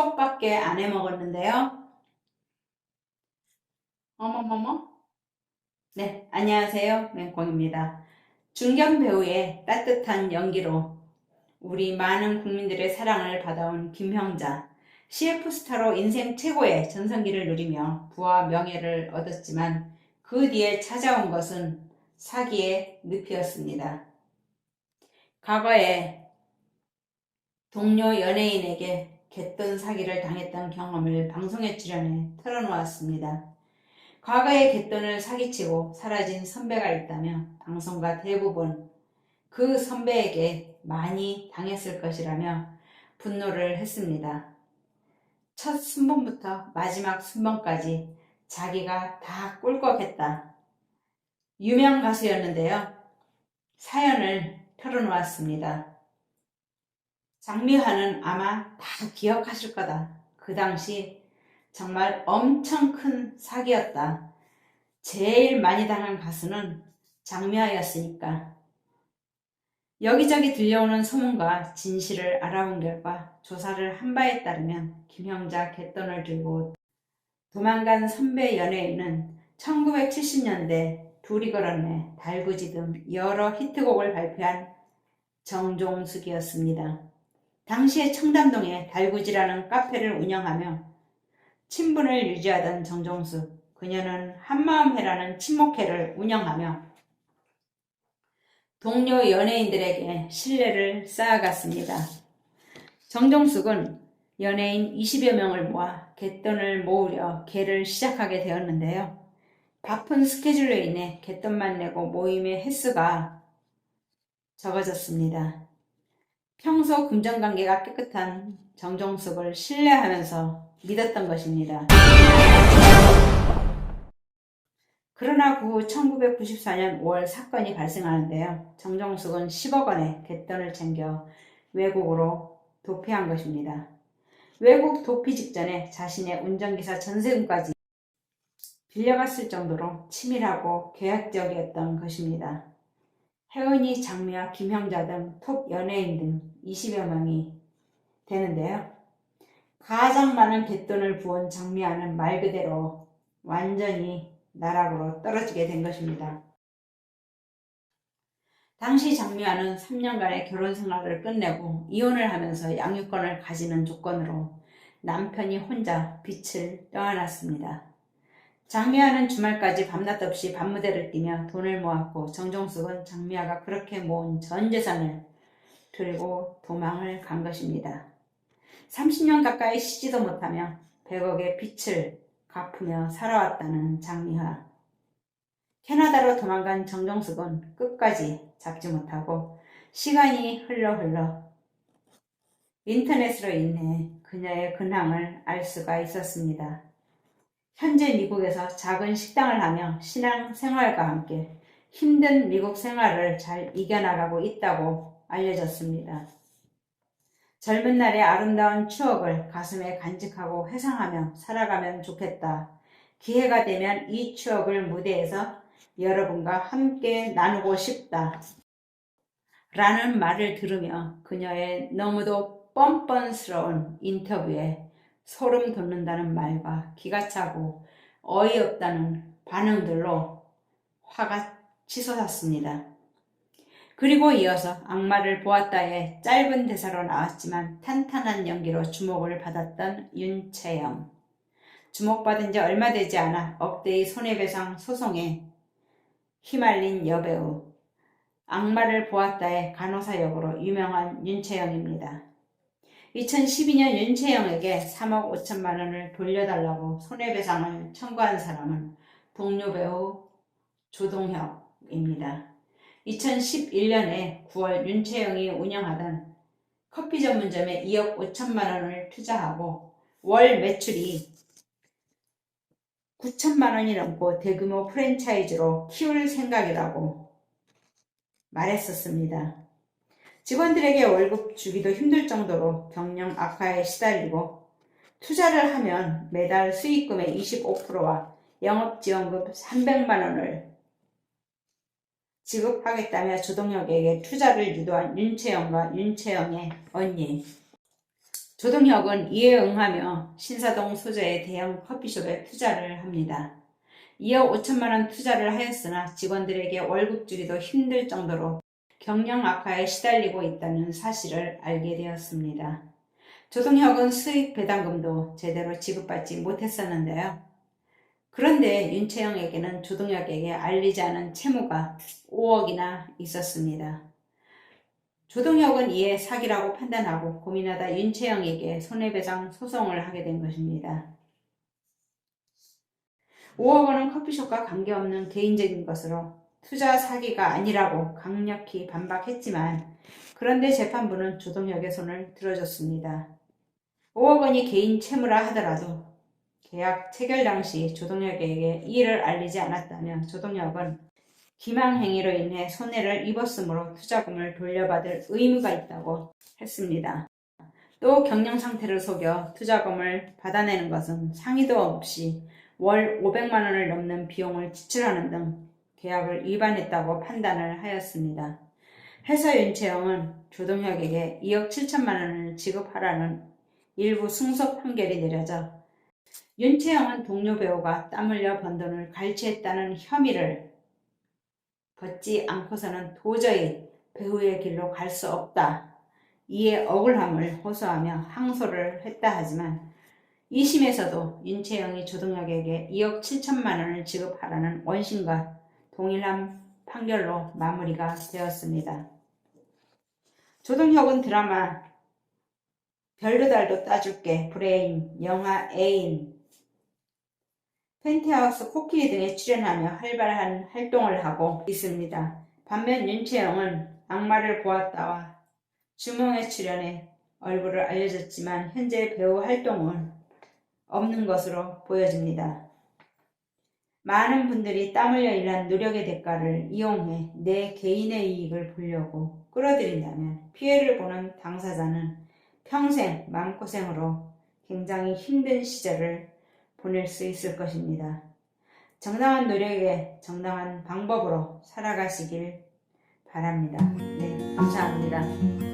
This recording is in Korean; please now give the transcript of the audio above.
수업밖에 안 해 먹었는데요. 어머머머. 네, 안녕하세요. 맹콩입니다. 중견 배우의 따뜻한 연기로 우리 많은 국민들의 사랑을 받아온 김형자. CF 스타로 인생 최고의 전성기를 누리며 부와 명예를 얻었지만 그 뒤에 찾아온 것은 사기의 늪이었습니다. 과거에 동료 연예인에게 갯돈 사기를 당했던 경험을 방송에 출연해 털어놓았습니다. 과거에 갯돈을 사기치고 사라진 선배가 있다면 방송과 대부분 그 선배에게 많이 당했을 것이라며 분노를 했습니다. 첫 순번부터 마지막 순번까지 자기가 다 꿀꺽했다. 유명 가수였는데요. 사연을 털어놓았습니다. 장미화는 아마 다 기억하실 거다. 그 당시 정말 엄청 큰 사기였다. 제일 많이 당한 가수는 장미화였으니까. 여기저기 들려오는 소문과 진실을 알아본 결과 조사를 한 바에 따르면 김형자 갯돈을 들고 도망간 선배 연예인은 1970년대 둘이 걸었네, 달구지 등 여러 히트곡을 발표한 정종숙이었습니다. 당시에 청담동에 달구지라는 카페를 운영하며 친분을 유지하던 정종숙. 그녀는 한마음회라는 친목회를 운영하며 동료 연예인들에게 신뢰를 쌓아갔습니다. 정종숙은 연예인 20여 명을 모아 갯돈을 모으려 개를 시작하게 되었는데요. 바쁜 스케줄로 인해 갯돈만 내고 모임의 횟수가 적어졌습니다. 평소 금전관계가 깨끗한 정종숙을 신뢰하면서 믿었던 것입니다. 그러나 그후 1994년 5월 사건이 발생하는데요. 정종숙은 10억 원의 갯돈을 챙겨 외국으로 도피한 것입니다. 외국 도피 직전에 자신의 운전기사 전세금까지 빌려갔을 정도로 치밀하고 계획적이었던 것입니다. 혜은이, 장미와 김형자 등 톱 연예인 등 20여 명이 되는데요. 가장 많은 갯돈을 부은 장미아는 말 그대로 완전히 나락으로 떨어지게 된 것입니다. 당시 장미아는 3년간의 결혼 생활을 끝내고 이혼을 하면서 양육권을 가지는 조건으로 남편이 혼자 빛을 떠안았습니다. 장미아는 주말까지 밤낮 없이 밤무대를 뛰며 돈을 모았고 정종숙은 장미아가 그렇게 모은 전 재산을 들고 도망을 간 것입니다. 30년 가까이 쉬지도 못하며 100억의 빚을 갚으며 살아왔다는 장미화. 캐나다로 도망간 정종숙은 끝까지 잡지 못하고 시간이 흘러 흘러 인터넷으로 인해 그녀의 근황을 알 수가 있었습니다. 현재 미국에서 작은 식당을 하며 신앙 생활과 함께 힘든 미국 생활을 잘 이겨나가고 있다고 알려졌습니다. 젊은 날의 아름다운 추억을 가슴에 간직하고 회상하며 살아가면 좋겠다. 기회가 되면 이 추억을 무대에서 여러분과 함께 나누고 싶다. 라는 말을 들으며 그녀의 너무도 뻔뻔스러운 인터뷰에 소름 돋는다는 말과 기가 차고 어이없다는 반응들로 화가 치솟았습니다. 그리고 이어서 악마를 보았다의 짧은 대사로 나왔지만 탄탄한 연기로 주목을 받았던 윤채영. 주목받은 지 얼마 되지 않아 억대의 손해배상 소송에 휘말린 여배우. 악마를 보았다의 간호사 역으로 유명한 윤채영입니다. 2012년 윤채영에게 3억 5천만 원을 돌려달라고 손해배상을 청구한 사람은 동료 배우 조동혁입니다. 2011년에 9월 윤채영이 운영하던 커피 전문점에 2억 5천만 원을 투자하고 월 매출이 9천만 원이 넘고 대규모 프랜차이즈로 키울 생각이라고 말했었습니다. 직원들에게 월급 주기도 힘들 정도로 경영 악화에 시달리고 투자를 하면 매달 수익금의 25%와 영업지원금 300만 원을 지급하겠다며 조동혁에게 투자를 유도한 윤채영과 윤채영의 언니. 조동혁은 이에 응하며 신사동 소재의 대형 커피숍에 투자를 합니다. 2억 5천만 원 투자를 하였으나 직원들에게 월급 주기도 힘들 정도로 경영 악화에 시달리고 있다는 사실을 알게 되었습니다. 조동혁은 수익 배당금도 제대로 지급받지 못했었는데요. 그런데 윤채영에게는 조동혁에게 알리지 않은 채무가 5억이나 있었습니다. 조동혁은 이에 사기라고 판단하고 고민하다 윤채영에게 손해배상 소송을 하게 된 것입니다. 5억 원은 커피숍과 관계없는 개인적인 것으로 투자 사기가 아니라고 강력히 반박했지만 그런데 재판부는 조동혁의 손을 들어줬습니다. 5억 원이 개인 채무라 하더라도 계약 체결 당시 조동혁에게 이를 알리지 않았다면 조동혁은 기망 행위로 인해 손해를 입었으므로 투자금을 돌려받을 의무가 있다고 했습니다. 또 경영 상태를 속여 투자금을 받아내는 것은 상의도 없이 월 500만 원을 넘는 비용을 지출하는 등 계약을 위반했다고 판단을 하였습니다. 회사 윤채영은 조동혁에게 2억 7천만 원을 지급하라는 일부 승소 판결이 내려져 윤채영은 동료 배우가 땀 흘려 번 돈을 갈취했다는 혐의를 벗지 않고서는 도저히 배우의 길로 갈 수 없다. 이에 억울함을 호소하며 항소를 했다 하지만 2심에서도 윤채영이 조동혁에게 2억 7천만 원을 지급하라는 원심과 동일한 판결로 마무리가 되었습니다. 조동혁은 드라마 별도달도 따줄게 브레인, 영화 애인, 펜트하우스 코끼리 등에 출연하며 활발한 활동을 하고 있습니다. 반면 윤채영은 악마를 보았다와 주몽에 출연해 얼굴을 알려졌지만 현재 배우 활동은 없는 것으로 보여집니다. 많은 분들이 땀 흘려 일한 노력의 대가를 이용해 내 개인의 이익을 보려고 끌어들인다면 피해를 보는 당사자는 평생 마음고생으로 굉장히 힘든 시절을 보낼 수 있을 것입니다. 정당한 노력에 정당한 방법으로 살아가시길 바랍니다. 네, 감사합니다.